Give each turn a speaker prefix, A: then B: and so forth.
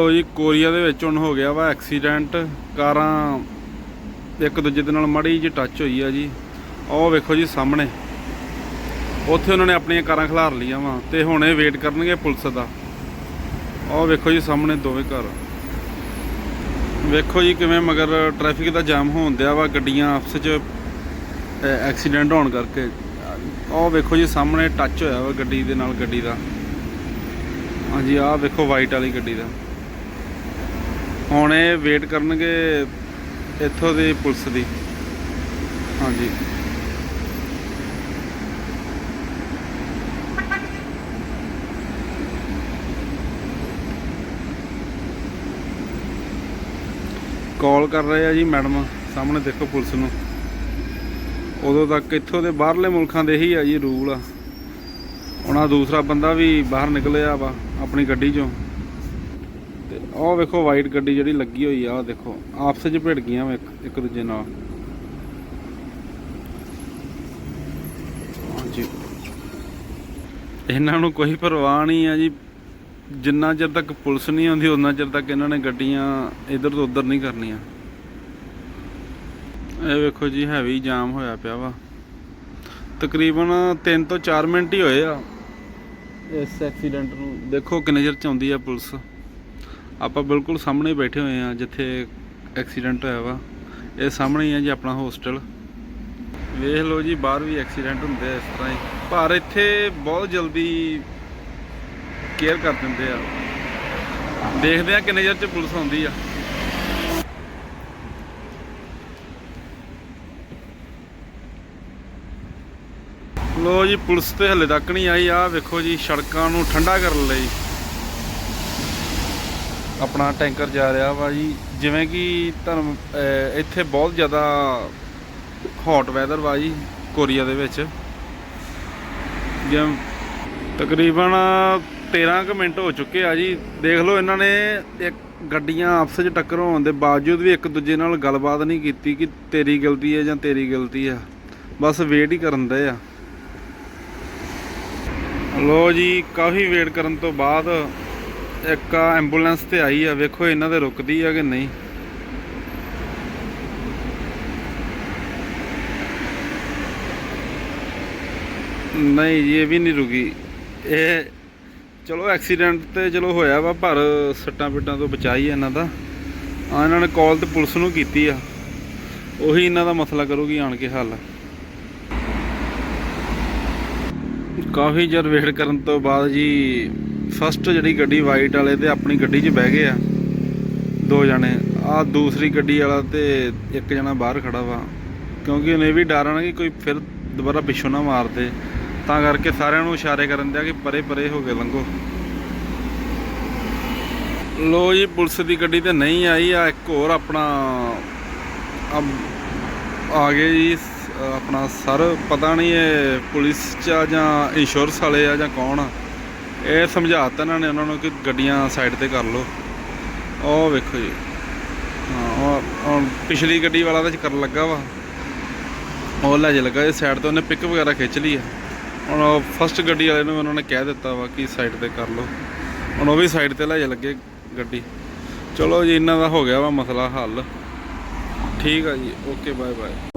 A: ਆ ਜੀ, ਕੋਰੀਆ ਦੇ ਵਿੱਚ ਹੁਣ ਹੋ ਗਿਆ ਵਾ ਐਕਸੀਡੈਂਟ ਕਾਰਾਂ ਇੱਕ ਦੂਜੇ ਦੇ ਨਾਲ ਮੜੀ ਜਿਹੀ ਟੱਚ ਹੋਈ ਆ ਜੀ। ਉਹ ਵੇਖੋ ਜੀ ਸਾਹਮਣੇ। ਉੱਥੇ ਉਹਨਾਂ ਨੇ ਆਪਣੀਆਂ ਕਾਰਾਂ ਖਿਲਾਰ ਲਈਆਂ ਵਾ ਤੇ ਹੁਣ ਇਹ ਵੇਟ ਕਰਨਗੇ ਪੁਲਿਸ ਦਾ। ਉਹ ਵੇਖੋ ਜੀ ਸਾਹਮਣੇ ਦੋਵੇਂ ਘਰ। ਵੇਖੋ ਜੀ ਕਿਵੇਂ ਮਗਰ ਟ੍ਰੈਫਿਕ ਦਾ ਜਾਮ ਹੋਣ ਦਿਆ ਵਾ, ਗੱਡੀਆਂ ਆਪਸ ਚ ਐਕਸੀਡੈਂਟ ਹੋਣ ਕਰਕੇ। ਉਹ ਵੇਖੋ ਜੀ ਸਾਹਮਣੇ ਟੱਚ ਹੋਇਆ ਵਾ ਗੱਡੀ ਦੇ ਨਾਲ ਗੱਡੀ ਦਾ। ਹਾਂਜੀ, ਆਹ ਵੇਖੋ ਵਾਈਟ ਵਾਲੀ ਗੱਡੀ ਦਾ। ਹੁਣ ਇਹ ਵੇਟ ਕਰਨਗੇ ਇੱਥੋਂ ਦੀ ਪੁਲਿਸ ਦੀ। ਹਾਂਜੀ। ਕਾਲ ਕਰ ਰਹੇ ਆ ਜੀ ਮੈਡਮ, ਸਾਹਮਣੇ ਦੇਖੋ ਪੁਲਿਸ ਨੂੰ। ਉਦੋਂ ਤੱਕ ਇੱਥੋਂ ਦੇ ਬਾਹਰਲੇ ਮੁਲਕਾਂ ਦੇ ਹੀ ਆ ਜੀ ਰੂਲ। ਆ ਉਹਨਾਂ ਦੂਸਰਾ ਬੰਦਾ ਵੀ ਬਾਹਰ ਨਿਕਲਿਆ ਵਾ, ਆਪਣੀ ਗੱਡੀ ਚੋਂ। ਉਹ ਵੇਖੋ ਵਾਈਟ ਗੱਡੀ ਜਿਹੜੀ ਲੱਗੀ ਹੋਈ ਆ, ਉਹ ਦੇਖੋ, ਆਪਸ ਵਿੱਚ ਭਿੜ ਗਈਆਂ ਵਾ ਇੱਕ ਇੱਕ ਦੂਜੇ ਨਾਲ। ਹਾਂਜੀ ਇਹਨਾਂ ਨੂੰ ਕੋਈ ਪਰਵਾਹ ਨਹੀਂ ਆ ਜੀ। ਜਿੰਨਾ ਚਿਰ ਤੱਕ ਪੁਲਿਸ ਨਹੀਂ ਆਉਂਦੀ ਉਹਨਾਂ ਚਿਰ ਤੱਕ ਇਹਨਾਂ ਨੇ ਗੱਡੀਆਂ ਇਧਰ ਤੋਂ ਉਧਰ ਨਹੀਂ ਕਰਨੀਆਂ। ਇਹ ਵੇਖੋ ਜੀ ਹੈਵੀ ਜਾਮ ਹੋਇਆ ਪਿਆ ਵਾ। ਤਕਰੀਬਨ 3 ਤੋਂ 4 ਮਿੰਟ ਹੀ ਹੋਏ ਆ। ਇਸ ਐਕਸੀਡੈਂਟ ਨੂੰ ਦੇਖੋ ਕਿੰਨੇ ਚਿਰ ਚ ਆਉਂਦੀ ਆ ਪੁਲਿਸ। ਆਪਾਂ ਬਿਲਕੁਲ ਸਾਹਮਣੇ ਹੀ ਬੈਠੇ ਹੋਏ ਆ ਜਿੱਥੇ ਐਕਸੀਡੈਂਟ ਹੋਇਆ ਵਾ। ਇਹ ਸਾਹਮਣੇ ਹੀ ਆ ਜੀ ਆਪਣਾ ਹੋਸਟਲ ਵੇਖ ਲਓ ਜੀ, ਬਾਹਰ ਵੀ ਐਕਸੀਡੈਂਟ ਹੁੰਦੇ ਆ ਇਸ ਤਰ੍ਹਾਂ ਹੀ। ਪਰ ਇੱਥੇ ਬਹੁਤ ਜਲਦੀ ਕੇਅਰ ਕਰ ਦਿੰਦੇ ਆ। ਦੇਖਦੇ ਆ ਕਿੰਨੇ ਚਿਰ ਚ ਪੁਲਿਸ ਆਉਂਦੀ ਆ। ਲੋ ਜੀ, ਪੁਲਿਸ ਤੇ ਹਲੇ ਤੱਕ ਨਹੀਂ ਆਈ। ਆ ਵੇਖੋ ਜੀ, ਸੜਕਾਂ ਨੂੰ ਠੰਡਾ ਕਰਨ ਲਈ। ਆਪਣਾ ਟੈਂਕਰ ਜਾ ਰਿਹਾ ਵਾ ਜੀ। ਜਿਵੇਂ ਕਿ ਤੁਹਾਨੂੰ ਇੱਥੇ ਬਹੁਤ ਜ਼ਿਆਦਾ ਹੌਟ ਵੈਦਰ ਵਾ ਜੀ ਕੋਰੀਆ ਦੇ ਵਿੱਚ। ਜਿਵੇਂ ਤਕਰੀਬਨ 13 ਕੁ ਮਿੰਟ ਹੋ ਚੁੱਕੇ ਆ ਜੀ। ਦੇਖ ਲਓ ਇਹਨਾਂ ਨੇ ਇੱਕ ਗੱਡੀਆਂ ਆਪਸ ਵਿੱਚ ਟੱਕਰ ਹੋਣ ਦੇ ਬਾਵਜੂਦ ਵੀ ਇੱਕ ਦੂਜੇ ਨਾਲ ਗੱਲਬਾਤ ਨਹੀਂ ਕੀਤੀ ਕਿ ਤੇਰੀ ਗਲਤੀ ਹੈ ਜਾਂ ਤੇਰੀ ਗਲਤੀ ਆ ਬਸ ਵੇਟ ਹੀ ਕਰਨ ਦੇ ਆ। ਲੋ ਜੀ, ਕਾਫੀ ਵੇਟ ਕਰਨ ਤੋਂ ਬਾਅਦ ਇੱਕ ਐਂਬੂਲੈਂਸ ਤੇ ਆਈ ਆ, ਵੇਖੋ ਇਹਨਾਂ ਦੇ ਰੁਕਦੀ ਆ ਕਿ ਨਹੀਂ। ਨਹੀਂ ਜੀ, ਇਹ ਵੀ ਨਹੀਂ ਰੁਕੀ। ਇਹ ਚਲੋ ਐਕਸੀਡੈਂਟ ਤੇ ਚਲੋ ਹੋਇਆ ਵਾ, ਪਰ ਸੱਟਾਂ ਪਿੱਟਾਂ ਤੋਂ ਬਚਾਈ ਇਹਨਾਂ ਦਾ। ਆ ਇਹਨਾਂ ਨੇ ਕਾਲ ਤੇ ਪੁਲਿਸ ਨੂੰ ਕੀਤੀ ਆ। ਉਹੀ ਇਹਨਾਂ ਦਾ ਮਸਲਾ ਕਰੂਗੀ, ਆਣ ਕੇ ਹੱਲ। ਕਾਫੀ ਜਰ ਵੇਟ ਕਰਨ ਤੋਂ ਬਾਅਦ ਜੀ ਫਸਟ ਜਿਹੜੀ ਗੱਡੀ ਵਾਈਟ ਵਾਲੇ ਤੇ ਆਪਣੀ ਗੱਡੀ 'ਚ ਬਹਿ ਗਏ ਆ, ਦੋ ਜਣੇ। ਆ ਦੂਸਰੀ ਗੱਡੀ ਵਾਲਾ ਤੇ ਇੱਕ ਜਣਾ ਬਾਹਰ ਖੜਾ ਵਾ। ਕਿਉਂਕਿ ਉਹਨੇ ਵੀ ਡਰ ਆ ਨਾ ਕਿ ਕੋਈ ਫਿਰ ਦੁਬਾਰਾ ਪਿੱਛੋਂ ਨਾ ਮਾਰ ਦੇ ਤਾਂ ਕਰਕੇ ਸਾਰਿਆਂ ਨੂੰ ਇਸ਼ਾਰੇ ਕਰਨ ਦਿਆ ਕਿ ਪਰੇ ਪਰੇ ਹੋ ਕੇ ਲੰਘੋ। ਲੋ ਜੀ, ਪੁਲਿਸ ਦੀ ਗੱਡੀ ਤੇ ਨਹੀਂ ਆਈ। ਆ ਇੱਕ ਹੋਰ ਆਪਣਾ ਆ- ਗਏ ਜੀ ਆਪਣਾ ਸਰ। ਪਤਾ ਨਹੀਂ ਇਹ ਪੁਲਿਸ ਚ ਆ ਜਾਂ ਇੰਸ਼ੋਰੈਂਸ ਵਾਲੇ ਆ ਜਾਂ ਕੌਣ ਆ। ਇਹ ਸਮਝਾਤਾ ਇਹਨਾਂ ਨੇ, ਉਹਨਾਂ ਨੂੰ ਕਿ ਗੱਡੀਆਂ ਸਾਈਡ ਤੇ ਕਰ ਲਓ। ਉਹ ਵੇਖੋ ਜੀ। ਹਾਂ ਉਹ ਪਿਛਲੀ ਗੱਡੀ ਵਾਲਾ ਤਾਂ ਕਰਨ ਲੱਗਾ ਵਾ। ਉਹ ਲੈ ਜੇ ਲੱਗਾ, ਇਹ ਸਾਈਡ ਤੋਂ ਉਹਨੇ ਪਿਕ ਵਗੈਰਾ ਖਿੱਚ ਲਈ ਆ। ਹੁਣ ਫਸਟ ਗੱਡੀ ਵਾਲੇ ਨੂੰ ਉਹਨਾਂ ਨੇ ਕਹਿ ਦਿੱਤਾ ਵਾ ਕਿ ਸਾਈਡ ਤੇ ਕਰ ਲਓ। ਹੁਣ ਉਹ ਵੀ ਸਾਈਡ ਤੇ ਲੈ ਜੇ ਲੱਗੇ ਗੱਡੀ। ਚਲੋ ਜੀ, ਇਹਨਾਂ ਦਾ ਹੋ ਗਿਆ ਵਾ ਮਸਲਾ ਹੱਲ। ਠੀਕ ਆ ਜੀ ਓਕੇ ਬਾਏ ਬਾਏ